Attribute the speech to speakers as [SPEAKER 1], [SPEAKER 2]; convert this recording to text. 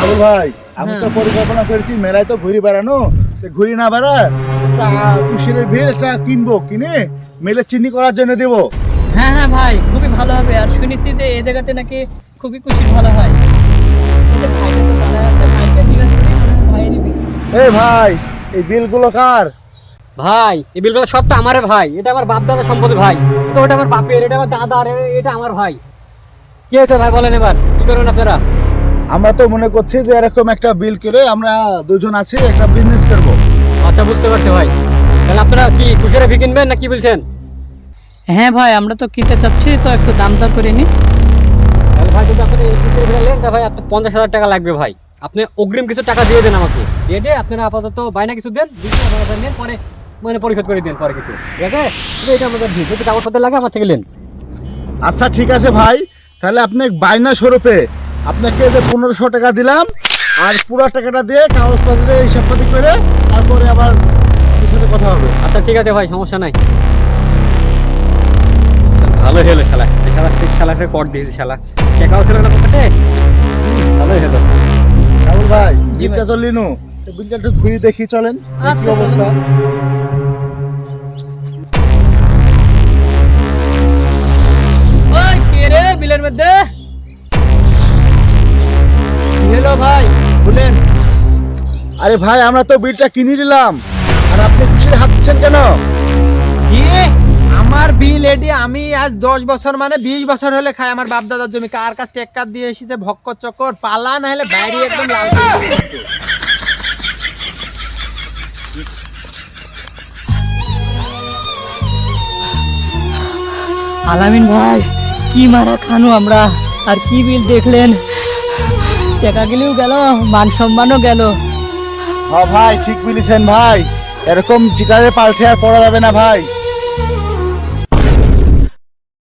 [SPEAKER 1] আবু ভাই আমি তো
[SPEAKER 2] হ্যাঁ।
[SPEAKER 1] পরিকল্পনা করেছি মেলায় তো ঘুরি বেড়ানো। ঘুরি না বেড়া একটা কুশিরের ভিড় একটা কিনবো কিনে মেলে চিনি করার জন্য দেবো।
[SPEAKER 2] হ্যাঁ হ্যাঁ ভাই খুবই ভালো হবে। আর শুনেছি যে এই জায়গাতে নাকি খুবই খুশি ভালো হয়। এই আছে ভাই
[SPEAKER 1] এ ভাই এই বিলগুলো কার?
[SPEAKER 3] ভাই এই বিলগুলো সব তো আমারে ভাই। এটা আমার বাপ দাদা সম্পত্তি ভাই। তো ওটা আমার বাপের এটা আমার দাদার এটা আমার ভাই। কি হয়েছে ভাই বলেন এবার। কি করবেন আপনারা?
[SPEAKER 1] আমরা তো মনে করছি যে এরকম একটা বিল করে আমরা দুজন আছি একটা বিজনেস করব।
[SPEAKER 3] আচ্ছা বুঝতে পারছি ভাই। তাহলে আপনারা কি খুচরা ভি কিনবেন না কি বলছেন?
[SPEAKER 2] হ্যাঁ ভাই আমরা তো কিনতে চাচ্ছি তো একটু দাম দর করে নি
[SPEAKER 3] তাহলে ভাই যদি আপনি এই খুচরা ভি নেন তা ভাই আপনার পঞ্চাশ হাজার টাকা লাগবে ভাই। আপনি অগ্রিম কিছু টাকা দিয়ে দেন আমাকে। দিয়ে দিয়ে আপনারা আপাতত বাইনা কিছু দেন নেন পরে মানে পরিশোধ করে দেন পরে কিছু। ঠিক আছে? তো এটা আমাদের ভিড় যদি কাগজপত্র লাগে আমার থেকে নেন।
[SPEAKER 1] আচ্ছা ঠিক আছে ভাই। তাহলে আপনি বায়না স্বরূপে আপনাকে যে পনেরোশো টাকা দিলাম আর পুরো টাকাটা দিয়ে কাগজপত্রে হিসাবপাতি করে তারপরে আবার সাথে কথা হবে।
[SPEAKER 3] আচ্ছা ঠিক আছে ভাই সমস্যা নাই। ভালো হলো শালা। এই শালা সেই শালাকে কর দিয়েছে শালা। টাকাও ছিল না পকেটে ভালোই হলো।
[SPEAKER 1] রাহুল ভাই
[SPEAKER 2] জি
[SPEAKER 1] বিলটা
[SPEAKER 2] ভাই।
[SPEAKER 1] তো লিনু বিলটা একটু ঘুরে দেখি চলেন। কি
[SPEAKER 2] আচ্ছা,
[SPEAKER 1] অবস্থা?
[SPEAKER 2] ওই কে রে বিলের মধ্যে?
[SPEAKER 1] বলেন। আরে ভাই আমরা তো বিলটা কিনে নিলাম। আর আপনি খুশির হাত দিচ্ছেন কেন?
[SPEAKER 4] কি আমার বিল এডি আমি আজ দশ বছর মানে বিশ বছর হলে খাই। আমার বাপ দাদার জমি কার কাছ টেক্কার দিয়ে এসেছে? ভক্কর চক্কর পালা না হলে বাইরে একদম লাল
[SPEAKER 2] আলামিন ভাই কি মারা খানু আমরা? আর কি বিল দেখলেন? টাকা গেলেও গেল, মান সম্মানও গেল।
[SPEAKER 1] হ ভাই, ঠিক বলেছেন ভাই। এরকম চিটারে পাল্টে আর পড়া যাবে না ভাই।